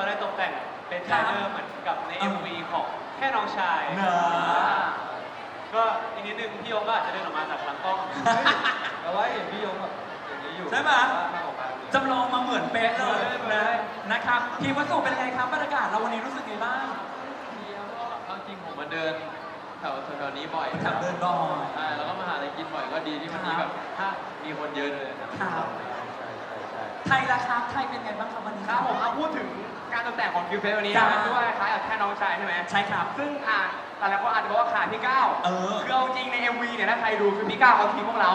เขาได้ตกแต่งเป็นไทเลอร์เหมือนกับในอ่า MV ของแค่น้องชายเนอะก็อีกนิดนึงพี่โยก็อาจจะเดินออกมาจากหลังกล้องแต่ว่าเห็นพี่ยงแบบอย่างนี้อยู่ใช่ปะ มาออกมาจำลองมาเหมือนเป๊ะเลยใช่นะนะครับทีมวัสดุเป็นไงครับบรรยากาศเราวันนี้รู้สึกไงบ้างเอาจริงผมมาเดินแถวแถวๆนี้บ่อยแถวเดินบ่อย ใช่แล้วก็มาหาอะไรกินบ่อยก็ดีที่มันมีแบบถ้ามีคนเยอะเลยนะครับใช่ใช่ ใช่ไทยละครับไทยเป็นไงบ้างครับวันนี้ ครับผมเอาพูดถึงการตกแต่งของคิวเฟสวันนี้จ้านะด้วยคล้ายกับแค่น้องชายใช่ไหมใช่ครับ ซึ่งอะแต่ละคนอาจจะบอกว่าขาดพี่ก้าวเออคือเอาจริงใน MV เนี่ยถ้าใครดูคือพี่ก้าวเขาทิ้งพวกเรา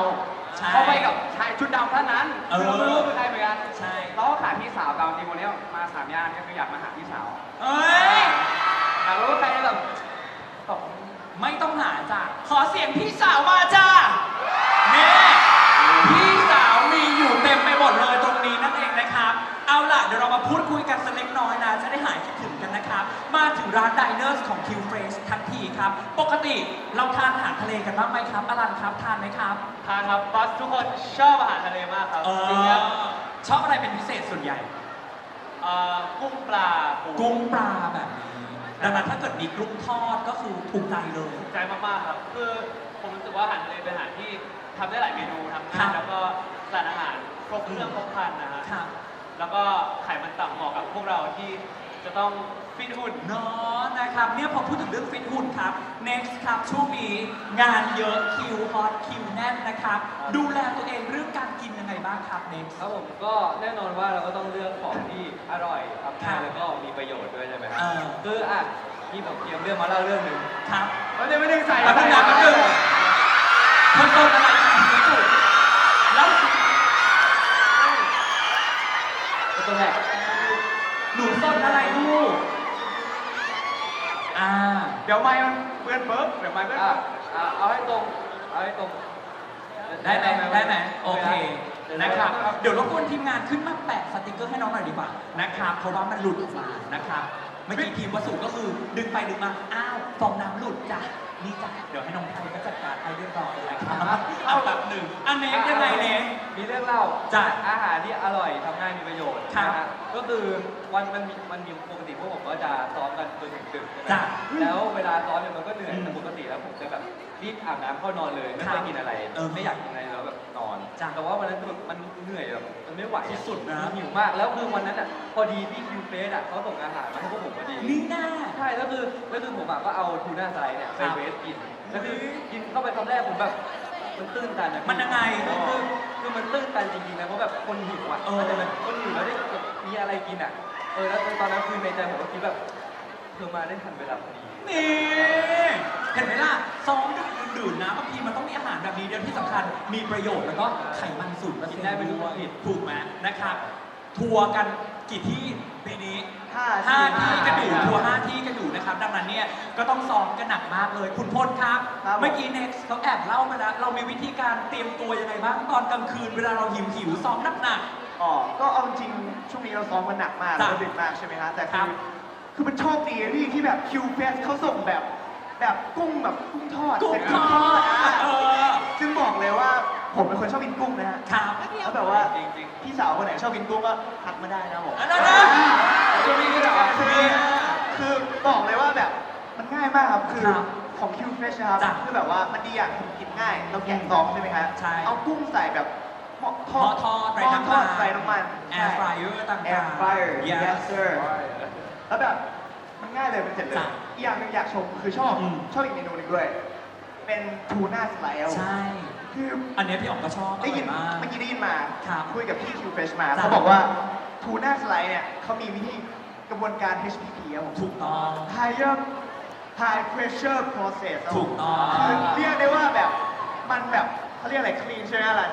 ใช่เขาไปกับชายชุดดำท่านนั้นเออคือเราไม่รู้ว่าคือใครเหมือนกันใช่เราก็ขาดพี่สาวแต่เอาจริงวันนี้มาสามย่านก็คืออยากมาหาพี่สาวเอ้ย อยากรู้ว่าใครแบบตกไม่ต้องหาจ้ะขอเสียงพี่สาวมาจ้า กันสักเล็กน้อยนะจะได้หายคิดถึงกันนะครับ มาถึงร้าน Diners ของ Q Fresh ทันทีครับ ปกติเราทานอาหารทะเลกันบ้างไหมครับอลันครับทานไหมครับ ทานครับบัสทุกคนชอบอาหารทะเลมากครับเอจริงๆครับอชอบอะไรเป็นพิเศษส่วนใหญ่ เอ่อกุ้งปลาปูกุ้งปลาแบบนี้ดังนั้นถ้าเกิดมีกุ้งทอดก็คือถูกใจเลยถูกใจมากๆครับ คือผมรู้สึกว่าอาหารทะเลเป็นอาหารที่ทำได้หลายเมนูทำครัง่ายบแล้วก็สารอาหารครบเครื่องครบครันนะฮะ ครับ แล้วก็ไขมันต่ำเหมาะกับพวกเราที่จะต้องฟิตหุ่น เนาะนะครับเนี่ยพอพูดถึงเรื่องฟิตหุ่นครับ next ครับช่วงนี้งานเยอะคิวฮอตคิวแน่นนะครับ ดูแลตัวเองเรื่องการกินยังไงบ้างครับ next ครับผมก็แน่นอนว่าเราก็ต้องเลือกของที่อร่อยทำครัง่ายบแล้วก็มีประโยชน์ด้วยใช่ไหมครับเออ คืออะที่ผมเตรียมเรื่องมาเล่าเรื่องหนึ่งครับไม่ได้ไม่ได้ใส่แป๊บนึงนะแป๊บนึงคนโตอะไร ตัวแรกหนูต้นอะไรลูกอ่าเดี๋ยวไม้มันเปื้อนเปิ๊บเดี๋ยวไม้เปื้อนอะเปิ๊บ อะเอาให้ตรง เอาให้ตรง ได้ไหมได้ไหมโอเคเดี๋ยวนะครับนะครับเดี๋ยวรบกวนทีมงานขึ้นมาแปะสติกเกอร์ให้น้องหน่อยดีกว่านะครับเพราะว่ามันหลุดออกมานะครับเมื่อกี้ทีมวัสดุก็คือดึงไปดึงมาอ้าวฟองน้ำหลุดจ้ะนี่จ้ะเดี๋ยวให้น้องไทยก็จัดการให้เรียบร้อยนะครับเอาแบบหนึ่งอันเน็กยังไงเน็ก มีเรื่องเล่าจ้ะอาหารที่อร่อยทำง่ายมีประโยชน์ครับ นะฮะก็คือวันมันมีมันมีปกติพวกผมก็จะซ้อมกันจนถึงดึกใช่ไหมจ้ะ แล้วเวลาซ้อมเนี่ยมันก็เหนื่อยอืมแต่ปกติแล้วผมจะแบบรีบอาบน้ำเข้านอนเลยไม่ครัค่อบยกินอะไรเออไม่อยากกินอะไรแล้วแบบนอนจ้ะแต่ว่าวันนั้นคือแบบมันเหนื่อยแบบมันไม่ไหวที่สุดนะ หิวมากแล้วคือวันนั้นอะพอดีพี่คิวเฟสอะเขาส่งอาหารมาให้พวกผมพอดี นี่แน่ใช่แล้วคือแล้วคือผมอะก็เอาทูน่าสไลด์เนี่ยไปครับเวสกินแล้วคือกินเข้าไปคำแรกผมแบบ มันตื้นตันอะมันยังไงคือคือมันตื้นตันจริงๆนะเพราะแบบคนหิวอะเออมันจะแบบคนหิวแล้วได้แบบมีอะไรกินอะเออแล้วตอนนั้นคือในใจผมก็คิดแบบเธอมาได้ทันเวลาพอดี นี่ เห็นไหมล่ะซ้อมดึกดื่นๆนะบางทีมันต้องมีอาหารแบบนี้เดียวที่สำคัญ มีประโยชน์แล้วก็ไขมันสูงกินได้ไม่รู้ว่าผิด ถูกไหมนะครับ ทัวร์กันกี่ที่ปีนี้ ห้าห้าที่กันอยู่ห้าทัวร์ห้าที่กันอยู่นะครับ ดังนั้นเนี่ยก็ต้องซ้อมกันหนักมากเลย คุณพลครับ ครับเมื่อกี้ next เขาแอบเล่ามาแล้ว เรามีวิธีการเตรียมตัวยังไงบ้างตอนกลางคืนเวลาเราหิวหิวๆซ้อมหนักอ๋อก็เอาจริงช่วงนี้เราซ้อมกันหนักมากจ้ะเราดึกมากใช่ไหมฮะแต่ครัคืบอคือมันโชคดีอะพี่ที่แบบคิวเฟสเขาส่งแบบ แบบกุ้งแบบกุ้งทอดๆกุ้งเป็นทอดอะเออ ซึ่งบอกเลยว่าผมเป็นคนชอบกินกุ้งนะฮะครับ แล้วแบบว่าจริงพี่สาวคนไหนชอบกินกุ้งก็ทักมาได้นะผม อันนั้นนะ ช่วงนี้ก็แบบคือคือบอกเลยว่าแบบมันง่ายมากครับคือครับของคิวเฟสนะครับจ้ะคือแบบว่ามันดีอย่างคือกินง่ายเราแกะซองใช่ไหมฮะใช่เอากุ้งใส่แบบหม้อทหม้ออดทอดหไร้ม้อน้ำทมัอนดใส่น้ำมันแอร์ฟรายเออร์ต่างๆ air fryer Yes yes sir ๆแล้วแบบมันง่ายเลยมันเสร็จเลยจ้ะอีกอย่างหนึงอยากชมคือชอบอืม ชอบอีกเมนูหนึงด้วย เป็นทูน่าสไลด์ใช่ คืออันเนี้ยพี่อ๋องก็ชอบอได้ร่อยิยนมาก เมื่อกี้ได้ยินมาครับคุยกับพี่คิวเฟชมา จ้ะเขาบอกว่า ทูน่าสไลด์เนี่ยเขามีวิธีกระบวนการ HPP ครับผม ถูกต้อง higher high pressure process ครับผมถูกต้อง คือเรียกได้ว่าแบบมันแบบเขาเรียกอะไร clean ใช่ไหมอะไร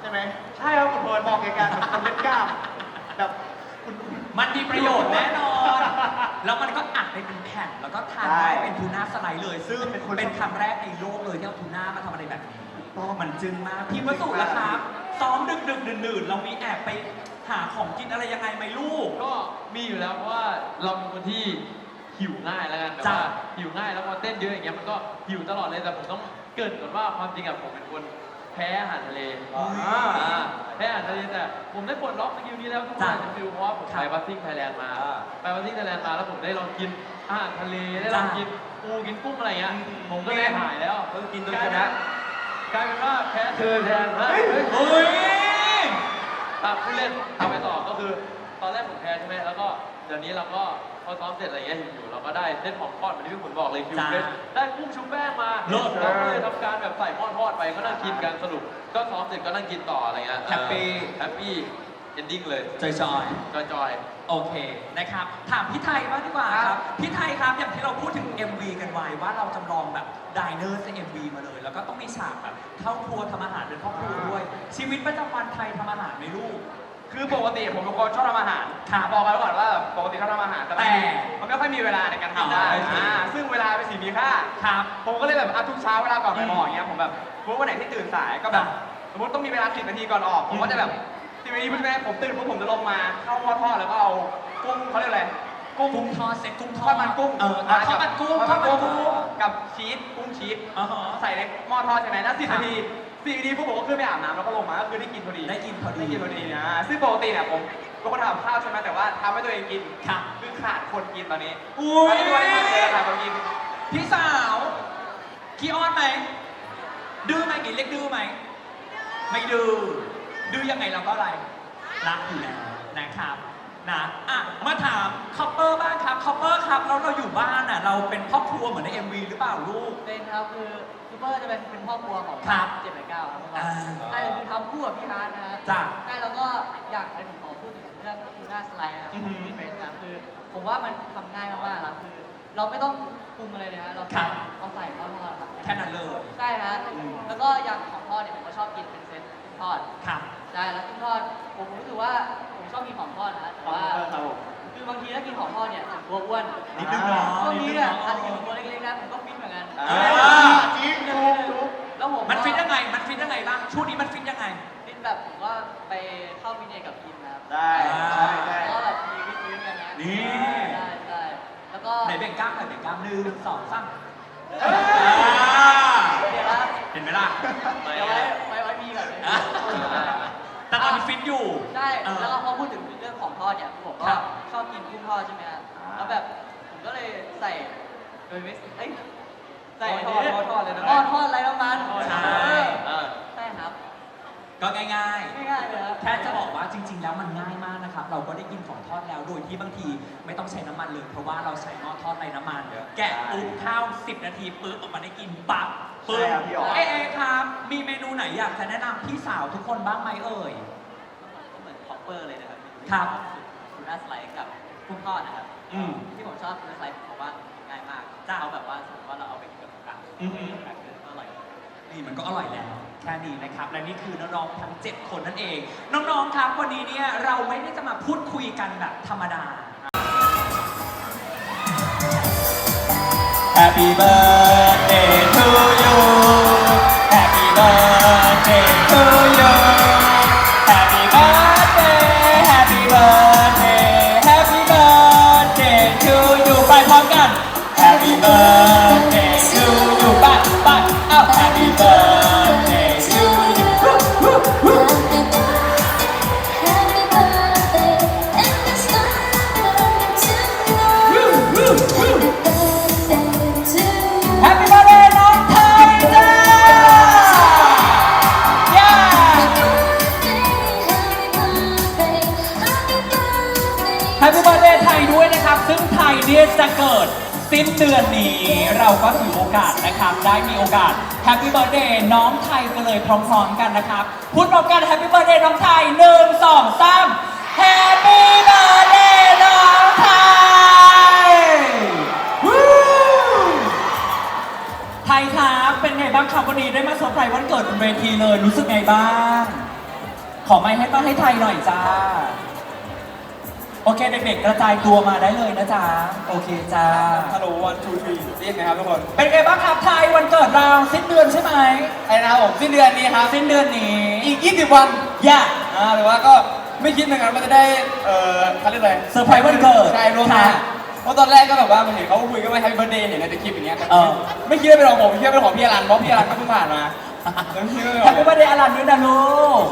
ใช่ไหมใช่ครับคุณเบิร์ดบอกในการแบบคนเล่นกล้ามแบบคุณ มันมีประโยชน์แน่นอน แล้วมันก็อัดไปเป็นแผ่น แล้วก็ทานใช่ได้เป็นทูน่าสไลด์เลย ซึ่งเป็นคนเป็นครั้งแรกในโลกเลยที่เอาทูน่ามาทำอะไรแบบนี้ต้องมันจึงมากพี่วสุละครับ ซ้อมดึกดึกๆดื่นๆเรามีแอบไปหาของกินอะไรยังไงไหมลูก ก็มีอยู่แล้วเพราะว่าเราเป็นคนที่หิวง่ายแล้วกันแต่จ้ะ ว่าหิวง่ายแล้วพอเต้นเยอะอย่างเงี้ยมันก็หิวตลอดเลยแต่ผมต้องเกรินก่อนว่าความจริงอะผมเป็นคนแพ้อาหารทะเลอ่าอ่าแพ้อาหารทะเลแต่ผมได้ปลดล็อกสกิลนี้แล้วทุกคนอาจจะฟิลเพราะว่าผมไปบัสซิ่งไทยแลนด์มาอ่าไปบัสซิ่งไทยแลนด์มาแล้วผมได้ลองกินอาหารทะเลได้ลองกินปูกินกุ้งอะไรเงี้ยผมก็เลยหายแล้วเพิ่งกินจนชนะ กลายเป็ นว่าแพ้เธอแทนฮะเฮ้ยอะผู้เล่นทำไปต่อก็คือ ตอนแรกผมแพ้ใช่ไหมแล้วก็เดี๋ยวนี้เราก็พอซ้อมเสร็จอะไรเงี้ยเห็นอยู่เราก็ได้เส้นของทอดเหมือนที่พี่ขุนบอกเลยคิวจ้าเฟสได้กุ้งชุบแป้งมาเลิศ เราก็เลยทำการแบบใส่หม้อทอดไปก็นั่งกินกันสรุป ก็ซ้อมเสร็จก็นั่งกินต่ออะไรเงี้ยแฮปปี้ แฮปปี้ เอนดิ้งเลยจอยจอยจอยๆโอเคนะครับ ถามพี่ไทยบ้างดีกว่าครับ พี่ไทยครับอย่างที่เราพูดถึง MV กันไว้ว่าเราจำลองแบบดิเนอร์ใน MV มาเลย แล้วก็ต้องมีฉากแบบเข้าครัวทำอาหารเป็นครอบครัวด้วย ชีวิตประจำวันไทยทำอาหารไหมลูก คือปกติผมเป็นคนชอบทำอาหารครับบอกกันไว้ก่อนว่าปกติชอบทำอาหารแต่แต่มันไม่ค่อยมีเวลาในการทำได้อ๋ออ่าซึ่งเวลาเป็นสิ่งมีค่า ครับ ผมก็เลยแบบอะทุกเช้าเวลาก่อนไปอืมหมออย่างเงี้ยผมแบบสมมติวันไหนที่ตื่นสายก็แบบอะสมมติต้องมีเวลา10นาทีก่อนออก ผมก็จะแบบ 10นาทีปุ๊บใช่ไหมผมตื่นปุ๊บผมจะลงมาเข้าหม้อทอดแล้วก็เอากุ้งเขาเรียกอะไรกุ้งกุ้งทอดเซ็ตกุ้งททออดดมันกุ้งเออทอดมันกุ้งทอดมันกุ้งกับชีสกุ้งชีสอ่าฮะ ใส่ในหม้อทอดใช่ไหมแล้วสิบครับนาทีสิบนาทีปุ๊บผมก็ขึ้นไปอาบน้ำแล้วก็ลงมาก็คือได้กินพอดี ได้กินพอดีได้กินพอดีนะ ซึ่งปกติเนี่ยผมเป็นคนทำกับข้าวใช่ไหมแต่ว่าทำให้ตัวเองกินครับคือขาดคนกินตอนนี้อุ้ตอยนนี้ตัวเองเลยขาดคนกิน พี่สาวขี้อ้อนไหมดื้อไหมกี่เรียกดื้อไหม ไม่ดื้อ ดื้อยังไงเราก็อะไรรักอยู่แล้วนะครับนะอะมาถามคอปเปอร์บ้างครับคอปเปอร์ครับแล้วเราอยู่บ้านอะเราเป็นครอบครัวเหมือนใน MV หรือเปล่าลูก เป็นครับคือซูเปอร์จะเป็นเป็นพ่อครัวของครับเจ็ดแปดเก้าครับอ่า ใช่คือทำคู่กับพี่ฮาร์ดนะฮะจ้ะ ใช่แล้วก็อยากให้ผมขอพูดถึงเรื่องทูน่าสไลด์นะครับอือหือที่เป็นครับคือผมว่ามันทำง่ายมากๆครับคือ เราไม่ต้องปรุงอะไรเลยฮะเราครับ เอาใส่ข้าวทอดครับ แค่นั้นเลย ใช่ฮะอืมแล้วก็อย่างของทอดเนี่ยผมก็ชอบกินเป็นเซต ทอดครับใช่แล้วกุ้งทอดผมรู้สึกว่าผมชอบกินของทอดนะแต่ว่าครับผมคือบางทีถ้ากินของทอดเนี่ยผมกลัวอ้วนนิดนึงเนาะช่วงนิดนี้นึงเนี่ยเนาะอาจจะอยู่ตัวเล็กๆนะผมก็ฟิตเหมือนกันอ่า จริงถูกถูกแล้วผมมันฟิตก็ยังไง มันฟิตยังไงบ้าง ช่วงนี้มันฟิตยังไง ฟิตแบบผมก็ไปเข้าฟิตเนสกับทีมนะครับได้ใช่ใช่แล้วก็แบบมีวิตพื้นกันนะนี่ใช่ใช่แล้วก็ ไหนเบ่งกล้ามหน่อยเบ่งกล้ามหนึ่งสองสาม เดี๋ยวนะ เห็นไหมล่ะ เดี๋ยวไว้ไว้ไว้มีก่อนเลย อะ แต่ตอนนี้ฟิตอยู่ ใช่ เออ แล้วก็พอพูดถึงเรื่องของทอดเนี่ยผม ค ก็ รับ ชอบกินกุ้งทอดใช่ไหมฮะแล้วแบบผมก็เลย ใส่โดยไม่เอ้ยใส่ทอดทอดทอดเลยนะทอดทอดไรน้ำมันใช่เออใช่ครับ ก็ง่ายง่ายๆเลยครับๆแค่จะบอกว่าจริง ๆ แล้วมันง่ายมากนะครับ เราก็ได้กินของทอดแล้วโดยที่บางทีไม่ต้องใช้น้ำมันเลย เพราะว่าเราใช้หม้อทอดไร้น้ำมัน แกะปุ๊บข้าว 10 นาทีปุ๊บออกมาได้กินปั๊บปุ๊บใช่ครับพี่อ๋อ เอ๊ะเอ๊ะครับ มีเมนูไหนอยากจะแนะนำพี่สาวทุกคนบ้างไหมเอ่ย ก็เหมือนคอปเปอร์เลยนะครับครับทูน่าสไลด์กับกุ้งทอดนะครับ อืมที่ผมชอบทูน่าสไลด์เพราะว่าง่ายมากจ้ะเขาแบบว่าสมมติว่าเราเอาไปกินกับกับอือฮึแบบคือก็อร่อยนี่มันก็อร่อยแล้ว แค่นี้นะครับ และนี่คือน้องๆทั้ง 7 คนนั่นเอง น้องๆครับวันนี้เนี่ยเราไม่ได้จะมาพูดคุยกันแบบธรรมดา Happy birthday สิ้นเดือนนี้เราก็ถือโอกาสนะครับ ได้มีโอกาส Happy birthday น้องไทยกันเลยพร้อมๆกันนะครับ พูดพร้อมกัน Happy birthday น้องไทยหนึ่งสองสาม Happy birthday น้องไทย Woo ไทยครับเป็นไงบ้างครับวันนี้ได้มาเซอร์ไพรส์วันเกิดบนเวทีเลยรู้สึกไงบ้าง ขอไม้ให้ป้าให้ไทยหน่อยจ้า โอเค เด็กๆ กระจายตัวมาได้เลยนะจ๊ะ โอเคจ้า ฮัลโหลวันทูทรีเรียกไงครับทุกคนเป็นไงบ้างครับไทยวันเกิดเราสิ้นเดือนใช่ไหมไอ้นะครับผมสิ้นเดือนนี้ครับ สิ้นเดือนนี้อีก 20 วันอย่าอ่าหรือว่าก็ไม่คิดเหมือนกันว่าจะได้ เอ่อเขาเรียกอะไรเซอร์ไพรส์วันเกิดใช่ร่วมหน้าค่ะเพราะตอนแรกก็แบบว่าเห็นเขาคุยกันว่าแฮปปี้เบิร์ดเดย์เห็นในสคริปต์อย่างเงี้ยแต่เออ ไม่คิดว่าเป็นของผมคิดว่าเป็นของพี่อรันเพราะพี่อรันก็เพิ่งผ่านมาต้องคิดแฮปปี้เบอร์เดย์อลันด้วยนะลูก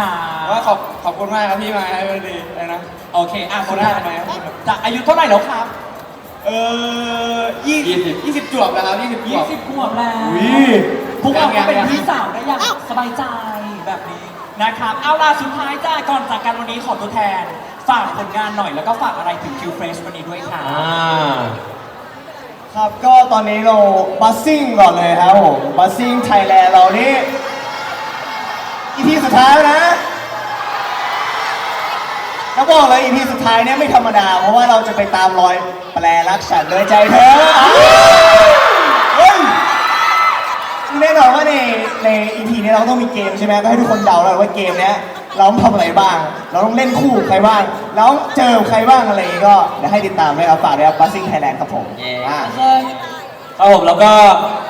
ค่ะ ว่าขอบขอบคุณมากครับพี่มาให้วันดีอะไรนะ โอเคอะโคราชทำไมครับจะอายุเท่าไหร่แล้วครับ เออยี่สิบยี่สิบจวบแล้วครับยี่สิบจวบ20ขวบแล้วอุ๊ย พวกเราก็เป็นยังๆพี่สาวได้อย่างสบายใจแบบนี้นะครับ เอาล่ะสุดท้ายจ้าก่อนจากกันวันนี้ขอตัวแทน ฝากผลงานหน่อยแล้วก็ฝากอะไรถึง Q Fresh วันนี้ด้วยค่ะครับก็ตอนนี้เราบัสซิ่งก่อนเลยครับผมบัสซิ่งไทยแลนด์เรานี่อีพีสุดท้ายแล้วนะ แล้วบอกเลยอีพีสุดท้ายเนี่ยไม่ธรรมดา เพราะว่าเราจะไปตามรอยแปลรักฉันด้วยใจเธอเฮ้ยแน่นอนว่าในในอีพีนี้เราต้องมีเกมใช่ไหมก็ให้ทุกคนเดาแล้วว่าเกมเนี้ยเราต้องทำอะไรบ้าง เราต้องเล่นคู่กับใครบ้างเราต้องเจอใครบ้างอะไรอย่างงี้ก็เดี๋ยวให้ติดตามด้วยครับฝากด้วยครับบัสซิ่งไทยแลนด์ครับผมอ่า ครับผมแล้วก็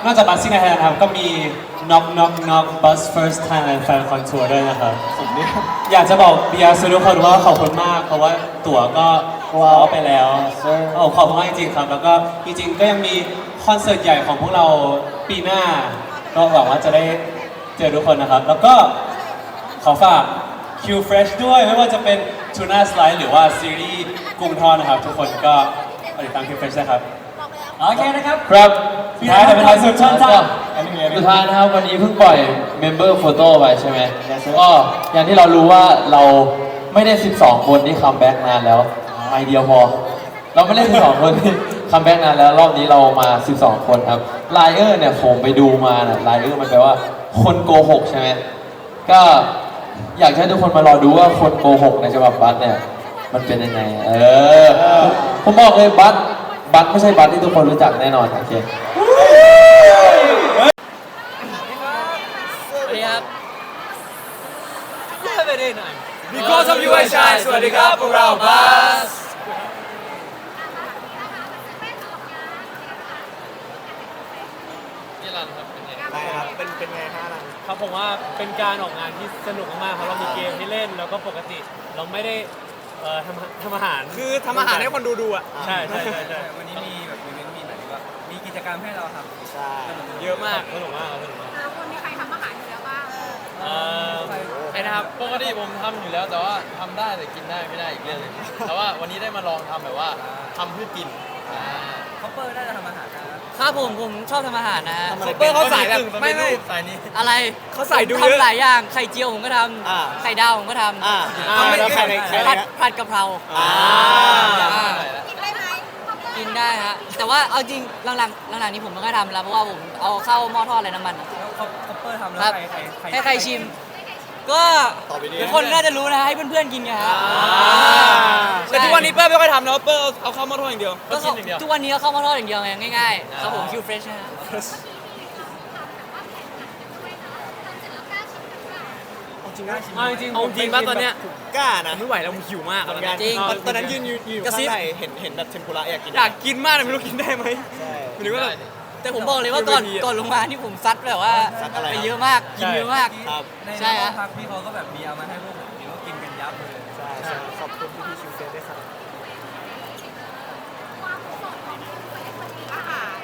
นอกจากบัสซิ่งไทยแลนด์ครับ ก็มี Knock Knock Knock Bus First Thailand Fan Con Tour ด้วยนะครับ ผมเนี่ยอยากจะบอกเบียร์ทุกคนว่าขอบคุณมาก เพราะว่าตั๋วก็ว้าวเอาไปแล้วใช่โอ้ขอบคุณมากจริงๆครับ แล้วก็จริงๆก็ยังมีคอนเสิร์ตใหญ่ของพวกเราปีหน้า ก็หวังว่าจะได้เจอทุกคนนะครับ แล้วก็ขอฝาก Q Fresh ด้วยไม่ว่าจะเป็น Tuna Slide หรือว่าซีรีส์กุ้งทอดนะครับ ทุกคนก็ติดตาม Q Fresh นะครับ โอเคนะครับ ครับสุด ท้ายแต่เป็นท้ายสุดเชิญจ้ะอันนี้มีอะไรสุดท้ายนะครับวันนี้เพิ่งปล่อยเมมเบอร์โฟโต้ไปใช่ไหม Yes, sir. ก็อย่างที่เรารู้ว่าเราไม่ได้ 12 คนที่คัมแบ็กนานแล้วไอเดียวพอ เราไม่ได้ 12 คนที่คัมแบ็กนานแล้วรอบนี้เรามา 12 คนครับไลเออร์เนี่ยผมไปดูมาน่ะไลเออร์มันแปลว่าคนโกหกใช่ไหมก็อยากให้ทุกคนมารอดูว่าคนโกหกในฉบับบัสเนี่ยมันเป็นยังไง เออ ผมบอกเลยบัสบัสไม่ใช่บัสที่ทุกคนรู้จักแน่นอนโอเค สวัสดีครับ Because of you I shine สวัสดีครับพวกเราบัสนี่รันครับเป็นไงได้ครับเป็นเป็นไงฮะนัน ครับผมว่าเป็นการออกงานที่สนุกมากๆเราะเรามีเกมให้เล่นแล้วก็ปกติเราไม่ได้เอ่อทำทำอาหาร คือทำอาหารให้คนดูดูอะใช่ใช่ใช่ใช่วันนี้มีแบบอีเวนต์มีหมางว่ามีกิจกรรมให้เราทำใช่เยอะมากสนุกมากสนุกมากแต่ละคนมีใครทำอาหารอยู่แล้วบ้าง เอ่อ นะครับ ปกติผมทำอยู่แล้วแต่ว่าทำได้แต่กินได้ไม่ได้อีกเรื่องหนึงแต่ว่าวันนี้ได้มาลองทำแบบว่าทำเพื่อกินอ่า คอปเปอร์น่าจะทำอาหารนะ ครับผมผมชอบทำอาหารนะฮะซุปเปอร์เขาใส่แบบ ไม่ไม่ใส่นี้ อะไรเขาใส่ดูผมเยอะทำหลายอย่างไข่เจียวผมก็ทอ่าำไข่ดาวผมก็ทำอ่าอ่าแล้วใครในใครในผัดผัดกะเพราอ่า อ่ากินได้ไหมกินได้ฮะแต่ว่าเอาจริงหลังๆหลังๆนี้ผมไม่ค่อยทำแล้วเพราะว่าผมเอาเข้าหม้อทอดอะไรน้ำมันอะ แล้วคอปเปอร์ทำแล้ครัวบใครใครให้ใครชิม ก็ต่อไปนี้ ทุกคนน่าจะรู้นะให้เพื่อนๆกินกันฮะแต่ทุกวันนี้เปิ้ลไม่ค่อยทำนะเปิ้ลเอาเข้ามาทอดอย่างเดียว ก็เข้าทุกวันนี้ก็เข้าหม้อทอดอย่างเดียวไงง่ายๆครับผมคิวเฟรชนะฮะจริงนะเอาจริงๆเอาจริงป่ะตอนเนี้ย กล้านะไม่ไหวแล้วผมหิวมากเหมือนกันจริง ตอนตอนนั้นยืนอยู่อยู่กระซิข้างบในเห็นเห็นแบบเทมปุระอยากกินอยากกินมากแต่ไม่รู้กินได้ไหมใช่ หรือว่าแบบ แต่ผมบอกเลยว่าก่อนคิวเวทีอะก่อนลงมานี่ผมซัดแบบว่าซัดอะไรไปครับเยอะมากกินเยอะมาก ครับ ในใช่ห้อฮะงพักพี่เขาก็แบบมีเอามาให้พวกผมกินก็กินกันยับเลย ใช่ใช่ขอบคุณพี่พี่ๆชิวเฟสด้วยครับอาหาร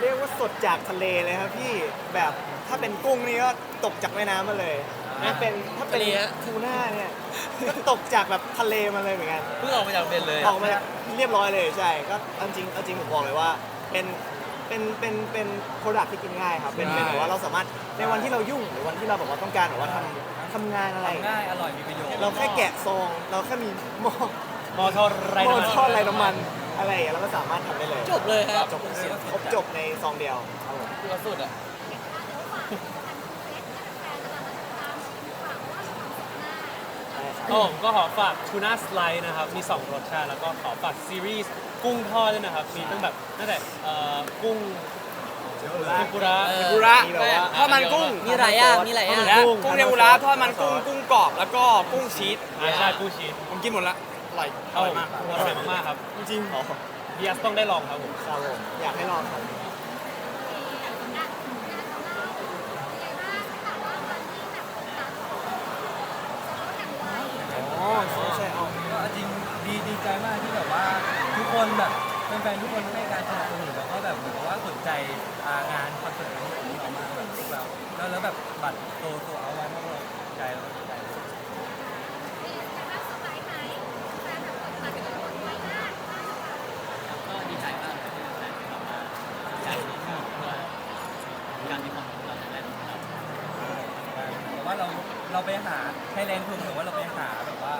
เรียกว่าสดจากทะเลเลยครับพี่แบบถ้าเป็นกุ้งนี่ก็ตกจากแม่น้ำมาเลยถ้าเป็นถ้าเป็นทะเลฮะ ทูน่าเนี่ยก็ตกจากแบบทะเลมาเลยเหมือนกัน เพิ่งออกมาจากเบนเลย ออกมาเรียบร้อยเลยใช่ก็เอาจริงเอาจริงผมบอกเลยว่า เป็น เป็นเป็นเป็นโปรดักที่กินง่ายครับ เป็นเป็นแบบว่าเราสามารถในวันที่เรายุ่งหรือวันที่เราแบบว่าต้องการแบบว่าทำทำงานอะไร ง่ายอร่อยมีประโยชน์เราแค่แกะซอง เราแค่มีหม้อมอทอดไรหม้อน้ำมันทอดไรน้ำมันอะไรอย่างเงี้ยเราก็สามารถทำได้เลยจบเลยครับจบครบจบในซองเดียวครับผม คือสุดอะก็ผมก็ขอฝากทูน่าสไลด์นะครับ มี 2 รสชาติ แล้วก็ขอฝากซีรีส์ กุ้งทอดด้วยนะครับ มีตั้งแบบตั้งแต่เอ่อกุ้งเทมปุระเออกุระมีแบบว่าทอดมันกุ้ง มีหลายอย่างมีหลายอย่างกุ้งกุ้งเทมปุระทอดมันกุ้งกุ้งกรอบแล้วก็กุ้งชีสอาชากุ้งชีสผมกินหมดละอร่อยอครับร่ผอยมมากอร่อยมากๆครับจริงอ๋อเบียสต้องได้ลองครับผมครับผม อยากให้ลองครับอ๋อใช่ใช่เอา ก็จริงดีดีใจมากที่แบบว่าทุกคนแบบแฟนๆทุกคนให้การสนับสนุนแล้วก็แบบเหมือนกับว่าสนใจอ่างานคอนเสิร์ตของผม อกมาแบบพวกเราแล้วแล้วแบบบัตรโตโตเอาไว้พวกเราใจเราใจ ก็ดีใจมากเลยที่แฟนๆกลับมาใจดีมากว่าการมีความสุขเราจะได้ทำ แต่ว่าเราเรา ไปหาไทยแลนด์ทูเหมือนว่าเราไปหาแบบว่า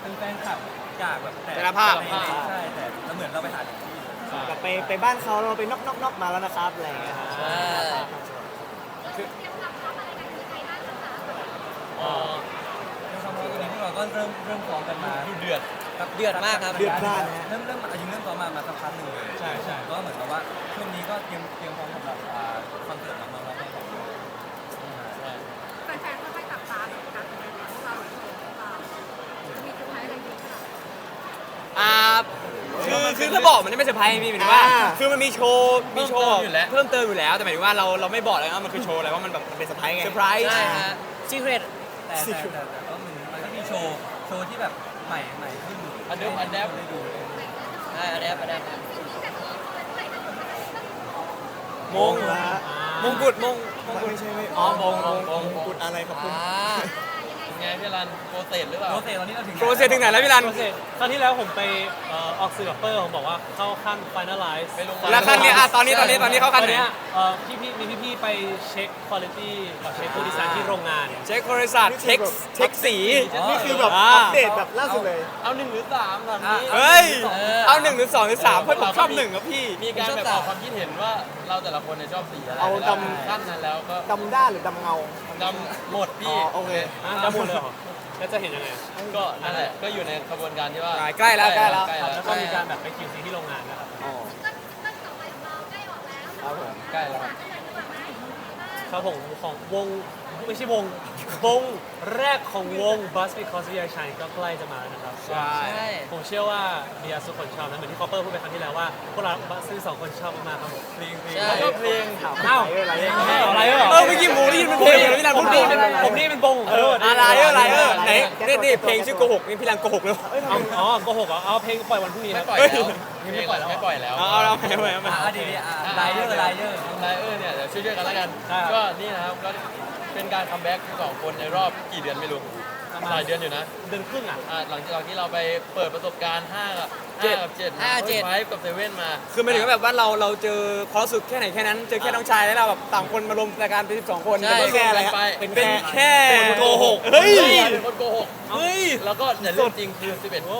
เป็นแฟนคลับจากแบบแต่ละภาค ใช่แต่เราเหมือนเราไปหาถึงที่แบบไปไปบ้านเขาเราไปนอกนอกนอกมาแล้วนะครับอะไรอย่างเงี้ยครับในความรู้ตรงนี้พวกเราก็เริ่มเริ่มซ้อมกันมาดูเดือดเดือดมากครับ เดือดพล่านนะเริ่มเริ่มอายุเริ่มซ้อมมามาสักพักหนึ่งเลยใช่ใช่ ก็เหมือนกับว่าช่วงนี้ก็เตรียมเตรียมพร้อมสำหรับอ่าคอนเสิร์ตของน้องๆทั้งสองคน แฟนๆค่อยๆจับตาดูการแสดงของพวกเราโชว์ของเราจะมีเซอร์ไพรส์อะไรดีค่ะ อ่า คือคือถ้าบอกมันไม่เซอร์ไพรส์พี่หมายถึงว่า คือมันมีโชว์มีโชว์เพิ่มเติมอยู่แล้ว แต่หมายถึงว่าเราเราไม่บอกเลยว่ามันคือโชว์อะไรว่ามันแบบมันเป็นเซอร์ไพรส์ไงเซอร์ไพรส์ ใช่ฮะซีเครตแต่แต่แต่แต่ก็มันมันก็มีโชว์ โชว์ที่แบบใหม่ใหม่ขึ้นอันเดิมอันแดปได้ดูใช่อันแดปอันแดปมง มงกุฎมงมงกุฎไม่ใช่ไม่อ๋อมงมงมงกุดอะไรครับคุณอ่า ไงพี่รันโปรเซสหรือเปล่าโปรเซสตอนนี้เราถึงโปรเซสถึงไหนแล้วพี่รัน โปรเซสครั้งที่แล้วผมไปเอ่อออกสื่อกับเปอร์ผมบอกว่าเข้าขั้น finalize ไปลงแล้วขั้นเนี้ยอะตอนนี้ตอนนี้ตอนนี้เข้าขั้นไหนตอเอ่อพี่พี่มีพี่พี่ไปเช็คคุณภาพกับเช็คผู้ดีไซน์ที่โรงงาน เช็คบริษัทเช็คเช็คสี นี่คือแบบอ่าอัปเดตแบบล่าสุดเลย เอาหนึ่งหรือสามตอนนี้เฮ้ยเออเอาหนึ่งหรือสองหรือสามเพื่อนผมชอบหนึ่งครับพี่ มีการแบบออกความคิดเห็นว่าเราแต่ละคนเนี่ยชอบสีอะไรเอาแล้วดำ ขั้นนั้นแล้วก็ดำด้านหรือดำเงาดำหมดอ๋พี่อโอเค อะจะหมดเลยเหรอแล้วจะเห็นยังไงก็นั่นแหละก็อยู่ในกระบวนการที่ว่า ใกล้แล้วใกล้แล้วใกล้ครับแล้วแล้วก็มีการแบบไป QC ที่โรงงานนะครับอ๋อครับผมใกล้แล้วครับ ครับผมของวงไม่ใช่วงวงแรกของวง Bus Because We Are Shine ก็ใกล้จะมาแล้วนะครับใช่ใช่ผมเชื่อว่ามีอาสุคนชอบนะเหมือนที่คอปเปอร์พูดไปครั้งที่แล้วว่าพวกเราบัสสองคนชอบมากๆครับผมเพลงเพลงใช่ก็เพลงอ้าวอะไรอะไรอะไรเหรอเออเมื่อกี้หมูได้ยินเป็นเพลงเลยพี่รันผผมมนี่ได้เป็นผมนี่เป็นวงของเอออะไรเอออะไรเออไหนนี่นี่เพลงชื่อโกหกนี่พี่รันโกหกเลยเอาอ๋อโกหกเหรอเอาเพลงปล่อยวันพรุ่งนี้คไม่รับปล่อ ยแล้วไม่ปล่อยแล้วไม่ปล่อยแล้วเอาเอาเอาไปเอาไปเอาไป อะดีดีอะไลเยอร์ไลเยอร์ ไลเออร์เนี่ยเดี๋ยวช่วยๆกันแล้วกันก็นี่นะครับก็เป็นการคัมแบ็กของสองคนในรอบกี่เดือนไม่รู้หลายเดือนอยู่นะเดือนครึ่งอะ อ่าหลังจากที่เราไปเปิดประสบการณ์5กับ5กับ7ห้าเจ็ด ไฟกับเซเว่นมาคือหมายถึงว่าแบบว่าเราเราเจอความรู้สึกแค่ไหนแค่นั้น เจอแค่น้องชายแล้วเราแบบต่างคนมารวมรายการเป็น12 คนใช่เป็นแค่อะไรฮะไปเป็นเป็นแค่คนโกหกเฮ้ย เป็นคนโกหก เฮ้ย แล้วก็แต่เรื่องจริงคือ 11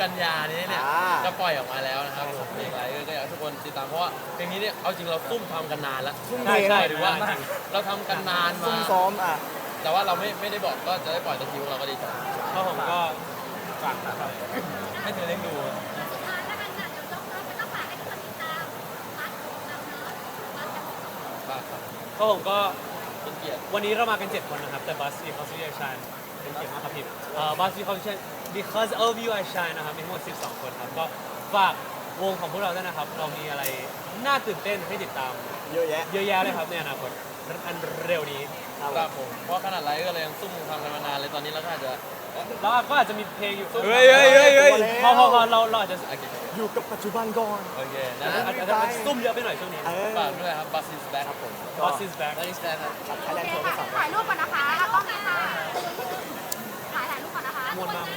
กันยานี้เนี่ยอ่า จะปล่อยออกมาแล้วนะครับผมเพลงไลเออร์ก็อยากให้ทุกคนติดตามเพราะว่าเพลงนี้เนี่ยเอาจริงเราซุ่มทำกันนานแล้วซุ่มใช่เพลงใช่ หมายถึงว่าเราทำกันนานซุ่มามซ้อมอะ แต่ว่าเราไม่ไม่ได้บอกก็จะได้ปล่อยแต่ทีเราก็ดีใจ ก็ผมก็ฝากนะครับให้เธอได้ดูบ้างครับก็ผมก็เป็นเกียรติ วันนี้เรามากัน 7 คนนะครับ แต่บัส because we are shine เป็นเกียรติมากครับพี่เอ่อบัส because we are- because of you I shine นะครับมีทั้งหมด 12 คนครับ ก็ฝากวงของพวกเราด้วยนะครับ เรามีอะไรน่าตื่นเต้นให้ติดตาม เยอะแยะ เยอะแยะเลยครับในอนาคตอันเร็วนี้ ครับผม เพราะขนาดไลเออร์เรายังซุ่มทำกันมานานเลยตอนนี้เราก็อาจจะแล้วก็อาจจะมีเพลงอยู่เฮ้ยเฮ้ยเฮ้ยเฮ้ย พอพอพอเราเราอาจจะโอเคอยู่กับปัจจุบันก่อน โอเคนะอาจจะอาจจะซุ่มเยอะไปหน่อยช่วงนี้ เออฝากด้วยครับบัสซิสแบ็คครับผม Boss is back บัสซิสแบ็คครับ ไทยแลนด์โทรไปฝากถ่ายรูปก่อนนะคะแล้วก็มีค่ะถ่ายถ่ายรูปก่อนนะคะ มวลมาก